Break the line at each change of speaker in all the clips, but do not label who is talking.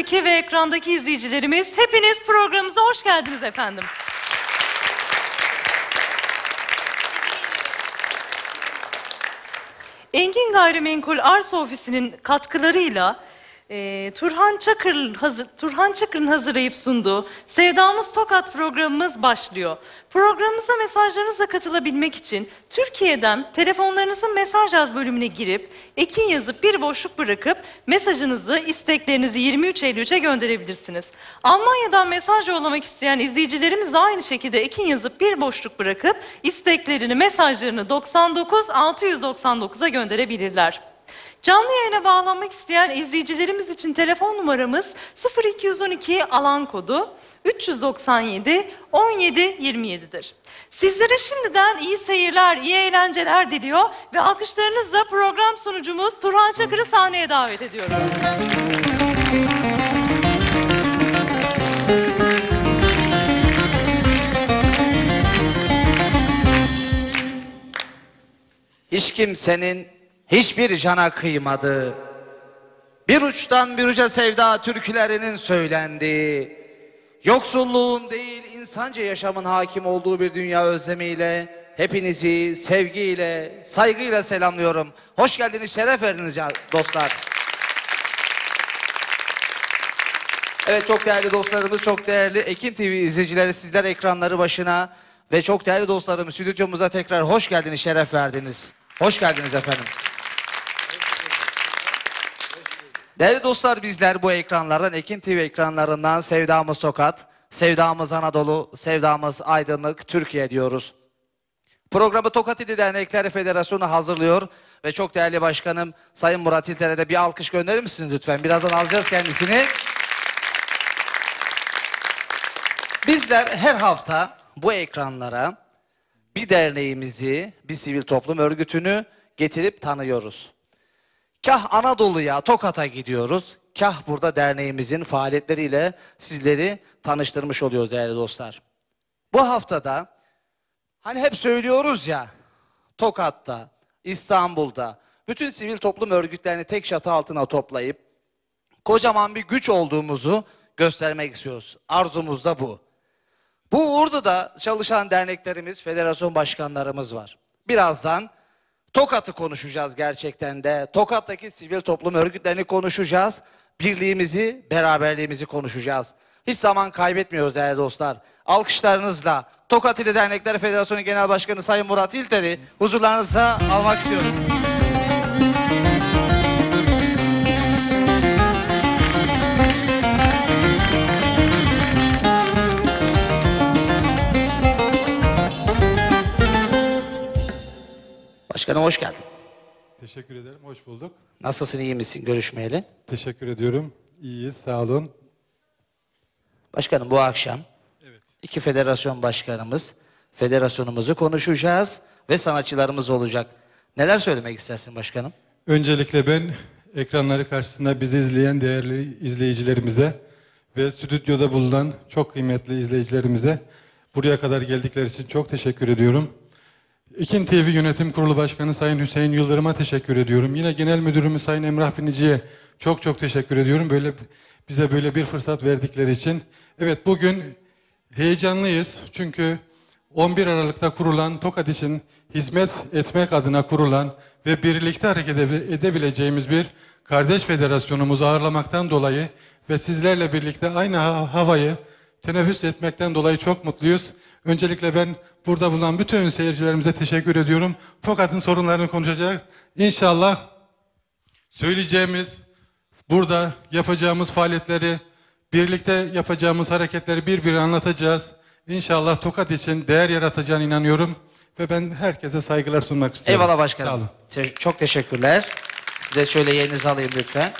Stüdyomuzdaki ve ekrandaki izleyicilerimiz hepiniz programımıza hoş geldiniz efendim. Engin Gayrimenkul Arsa Ofisi'nin katkılarıyla e, Turhan Çakır hazır, Turhan Çakır'ın hazırlayıp sunduğu Sevdamız Tokat programımız başlıyor. Programımıza mesajlarınızla katılabilmek için Türkiye'den telefonlarınızın mesaj yaz bölümüne girip ekin yazıp bir boşluk bırakıp mesajınızı, isteklerinizi 23.53'e gönderebilirsiniz. Almanya'dan mesaj yollamak isteyen izleyicilerimiz aynı şekilde ekin yazıp bir boşluk bırakıp isteklerini, mesajlarını 99 699'a gönderebilirler. Canlı yayına bağlanmak isteyen izleyicilerimiz için telefon numaramız 0212 alan kodu 397 17 27'dir. Sizlere şimdiden iyi seyirler, iyi eğlenceler diliyor ve alkışlarınızla program sunucumuz Turhan Çakır'ı sahneye davet ediyoruz.
Hiç kimsenin hiçbir cana kıymadığı, bir uçtan bir uca sevda türkülerinin söylendiği, yoksulluğun değil insanca yaşamın hakim olduğu bir dünya özlemiyle hepinizi sevgiyle, saygıyla selamlıyorum. Hoş geldiniz, şeref verdiniz dostlar. Evet çok değerli dostlarımız, çok değerli Ekin TV izleyicileri sizler ekranları başına ve çok değerli dostlarım stüdyomuza tekrar hoş geldiniz, şeref verdiniz. Hoş geldiniz efendim. Değerli dostlar bizler bu ekranlardan, Ekin TV ekranlarından Sevdamız Tokat, Sevdamız Anadolu, Sevdamız Aydınlık, Türkiye diyoruz. Programı Tokat İli Dernekler Federasyonu hazırlıyor ve çok değerli başkanım Sayın Murat İlter'e de bir alkış gönderir misiniz lütfen? Birazdan alacağız kendisini. Bizler her hafta bu ekranlara bir derneğimizi, bir sivil toplum örgütünü getirip tanıyoruz. Kah Anadolu'ya, Tokat'a gidiyoruz. Kah burada derneğimizin faaliyetleriyle sizleri tanıştırmış oluyoruz değerli dostlar. Bu haftada hani hep söylüyoruz ya Tokat'ta, İstanbul'da bütün sivil toplum örgütlerini tek çatı altına toplayıp kocaman bir güç olduğumuzu göstermek istiyoruz. Arzumuz da bu. Bu uğurda da çalışan derneklerimiz, federasyon başkanlarımız var. Birazdan Tokat'ı konuşacağız gerçekten de. Tokat'taki sivil toplum örgütlerini konuşacağız. Birliğimizi, beraberliğimizi konuşacağız. Hiç zaman kaybetmiyoruz değerli dostlar. Alkışlarınızla Tokat İli Dernekler Federasyonu Genel Başkanı Sayın Murat İlter'i huzurlarınızda almak istiyorum. Başkanım hoş geldin.
Teşekkür ederim, hoş bulduk.
Nasılsın, iyi misin görüşmeyeli?
Teşekkür ediyorum. İyiyiz, sağ olun.
Başkanım bu akşam iki federasyon başkanımız, federasyonumuzu konuşacağız ve sanatçılarımız olacak. Neler söylemek istersin başkanım?
Öncelikle ben ekranları karşısında bizi izleyen değerli izleyicilerimize ve stüdyoda bulunan çok kıymetli izleyicilerimize buraya kadar geldikleri için çok teşekkür ediyorum. İkin TV Yönetim Kurulu Başkanı Sayın Hüseyin Yıldırım'a teşekkür ediyorum. Yine Genel Müdürümüz Sayın Emrah Binici'ye çok çok teşekkür ediyorum. Böyle bize böyle bir fırsat verdikleri için. Evet bugün heyecanlıyız. Çünkü 11 Aralık'ta kurulan Tokat için hizmet etmek adına kurulan ve birlikte hareket ede- edebileceğimiz bir kardeş federasyonumuzu ağırlamaktan dolayı ve sizlerle birlikte aynı ha- havayı teneffüs etmekten dolayı çok mutluyuz. Öncelikle ben burada bulunan bütün seyircilerimize teşekkür ediyorum. Tokat'ın sorunlarını konuşacak. İnşallah söyleyeceğimiz, burada yapacağımız faaliyetleri, birlikte yapacağımız hareketleri bir bir anlatacağız. İnşallah Tokat için değer yaratacağına inanıyorum. Ve ben herkese saygılar sunmak istiyorum.
Eyvallah
Sağ
başkanım.
olun.
Te- çok teşekkürler. Size şöyle yerinizi alayım lütfen.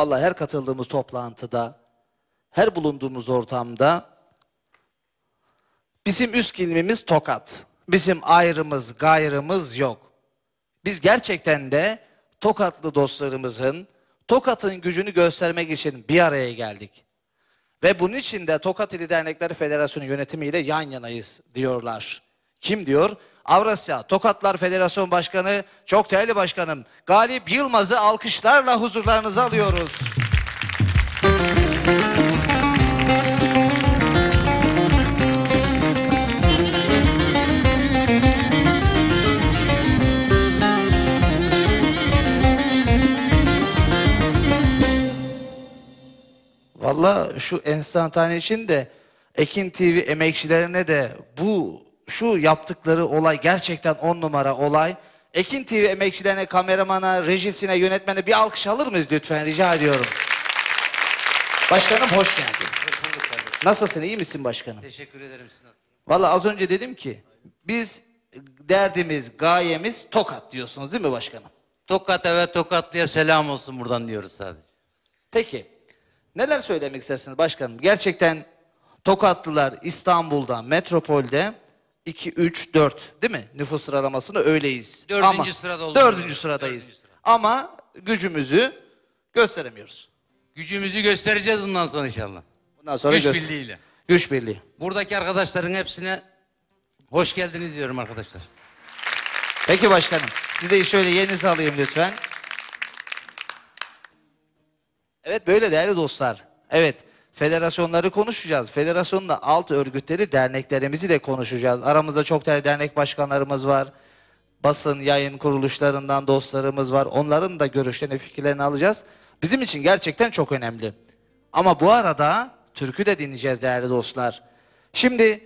Vallahi her katıldığımız toplantıda, her bulunduğumuz ortamda bizim üst kelimemiz tokat. Bizim ayrımız, gayrımız yok. Biz gerçekten de Tokatlı dostlarımızın Tokat'ın gücünü göstermek için bir araya geldik. Ve bunun için de Tokat İli Dernekleri Federasyonu yönetimiyle yan yanayız diyorlar. Kim diyor? Avrasya Tokatlar Federasyon Başkanı, çok değerli başkanım Galip Yılmaz'ı alkışlarla huzurlarınıza alıyoruz. Valla şu enstantane için de Ekin TV emekçilerine de bu şu yaptıkları olay gerçekten on numara olay. Ekin TV emekçilerine, kameramana, rejisine, yönetmene bir alkış alır mıyız lütfen rica ediyorum. Başkanım hoş geldin. Nasılsın iyi misin başkanım?
Teşekkür ederim siz nasılsınız?
Valla az önce dedim ki biz derdimiz, gayemiz Tokat diyorsunuz değil mi başkanım?
Tokat'a ve Tokatlı'ya selam olsun buradan diyoruz sadece.
Peki neler söylemek istersiniz başkanım? Gerçekten Tokatlılar İstanbul'da, metropolde 2, 3, 4 değil mi? Nüfus sıralamasında öyleyiz.
Dördüncü sırada olduğunu
Dördüncü sıradayız.
Dördüncü sıra.
Ama gücümüzü gösteremiyoruz.
Gücümüzü göstereceğiz bundan sonra inşallah.
Bundan sonra
Güç birliğiyle.
Güç birliği.
Buradaki arkadaşların hepsine hoş geldiniz diyorum arkadaşlar.
Peki başkanım. Siz de şöyle yerinizi alayım lütfen. Evet böyle değerli dostlar. Evet federasyonları konuşacağız. Federasyonun alt örgütleri derneklerimizi de konuşacağız. Aramızda çok değerli dernek başkanlarımız var. Basın yayın kuruluşlarından dostlarımız var. Onların da görüşlerini fikirlerini alacağız. Bizim için gerçekten çok önemli. Ama bu arada türkü de dinleyeceğiz değerli dostlar. Şimdi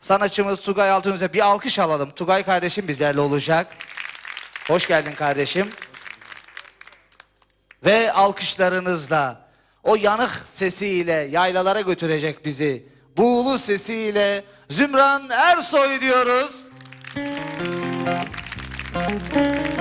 sanatçımız Tugay Altınöz'e bir alkış alalım. Tugay kardeşim bizlerle olacak. Hoş geldin kardeşim. Ve alkışlarınızla o yanık sesiyle yaylalara götürecek bizi. Buğulu sesiyle Zümran Ersoy diyoruz.
Bir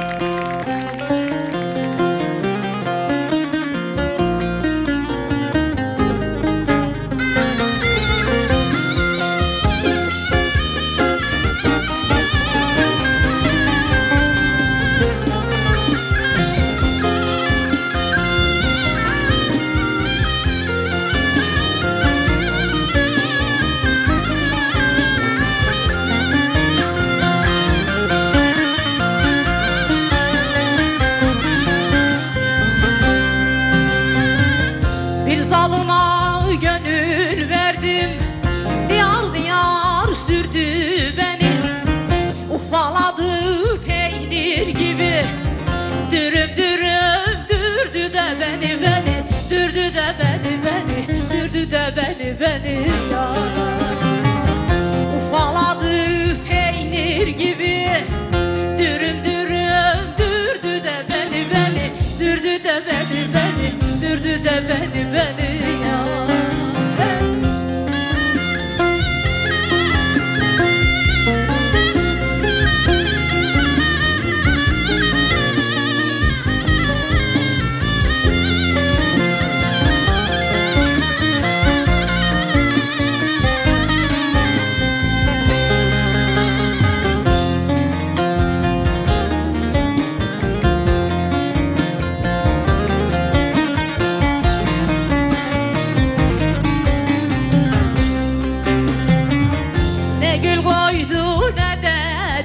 beni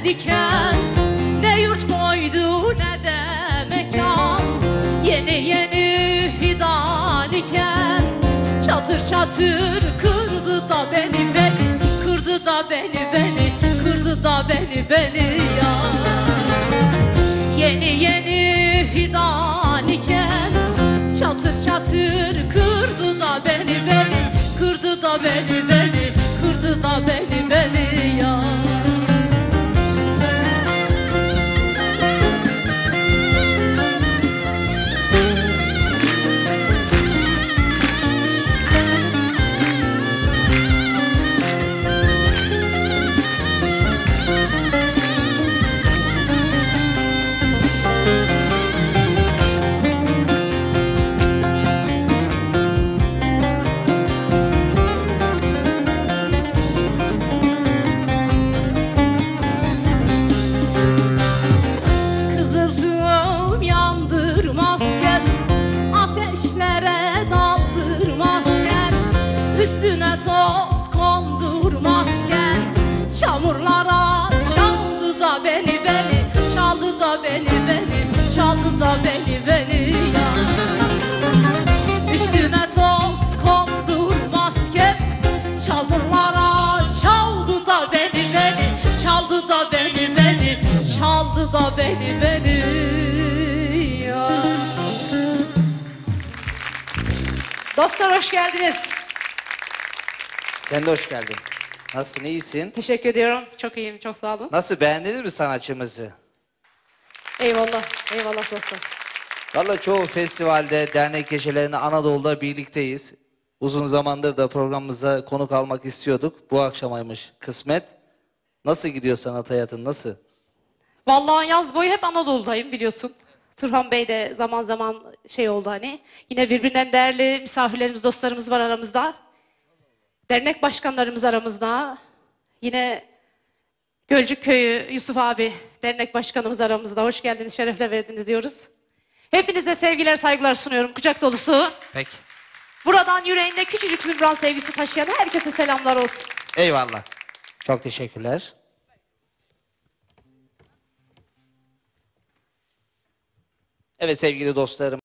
diken Ne yurt koydu ne de mekan. Yeni yeni fidan iken Çatır çatır kırdı da beni beni Kırdı da beni beni Kırdı da beni beni ya beni ya. Dostlar hoş geldiniz.
Sen de hoş geldin. Nasılsın, iyisin?
Teşekkür ediyorum. Çok iyiyim, çok sağ olun.
Nasıl, beğendiniz mi sanatçımızı?
Eyvallah, eyvallah dostlar.
Valla çoğu festivalde, dernek gecelerinde Anadolu'da birlikteyiz. Uzun zamandır da programımıza konuk almak istiyorduk. Bu akşamaymış kısmet. Nasıl gidiyor sanat hayatın, nasıl?
Vallahi yaz boyu hep Anadolu'dayım biliyorsun. Turhan Bey de zaman zaman şey oldu hani. Yine birbirinden değerli misafirlerimiz, dostlarımız var aramızda. Dernek başkanlarımız aramızda. Yine Gölcük Köyü Yusuf abi dernek başkanımız aramızda. Hoş geldiniz, şerefle verdiniz diyoruz. Hepinize sevgiler, saygılar sunuyorum. Kucak dolusu.
Peki.
Buradan yüreğinde küçücük zümran sevgisi taşıyan herkese selamlar olsun.
Eyvallah. Çok teşekkürler. Evet sevgili dostlarım.